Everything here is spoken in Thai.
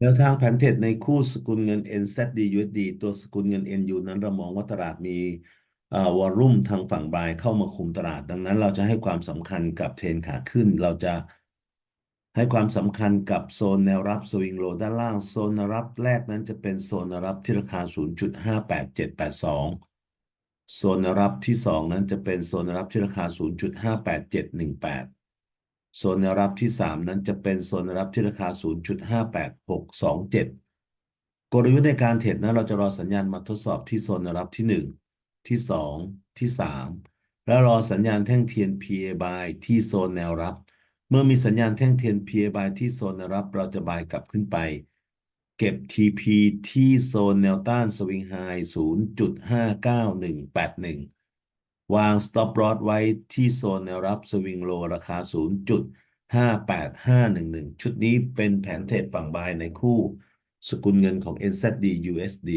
แนวทางแผนเทรดในคู่สกุลเงิน NZD USD ตัวสกุลเงิน NU นั้นเรามองว่าตลาดมีเอ่อวอลลุ่มทางฝั่งบายเข้ามาคุมตลาด ดังนั้นเราจะให้ความสำคัญกับเทรนขาขึ้น เราจะให้ความสำคัญกับโซนแนวรับสวิงโลด้านล่างโซนแนวรับแรกนั้นจะเป็นโซนแนวรับที่ราคา 0.58782 โซนแนวรับที่ 2 นั้นจะเป็นโซนแนวรับที่ราคา 0.58718 โซนแนวรับที่ 3 นั้นจะเป็นโซนแนวรับที่ราคา 0.58627 กลยุทธ์ในการเทรดนั้นเราจะรอสัญญาณมาทดสอบที่โซนแนวรับที่ 1 ที่ 2 ที่ 3 แล้วรอสัญญาณแท่งเทียน PA buy ที่โซนแนวรับ เมื่อมีสัญญาณแท่งเทียน PA buy ที่โซนแนวรับ เราจะบายกลับขึ้นไป เก็บ TP ที่โซนแนวต้านสวิงไฮ0.59181 วาง stop loss ไว้ที่โซนแนวรับสวิงโลราคา 0.58511 ชุดนี้เป็นแผนเทรดฝั่งบายในคู่ สกุลเงินของ NZD USD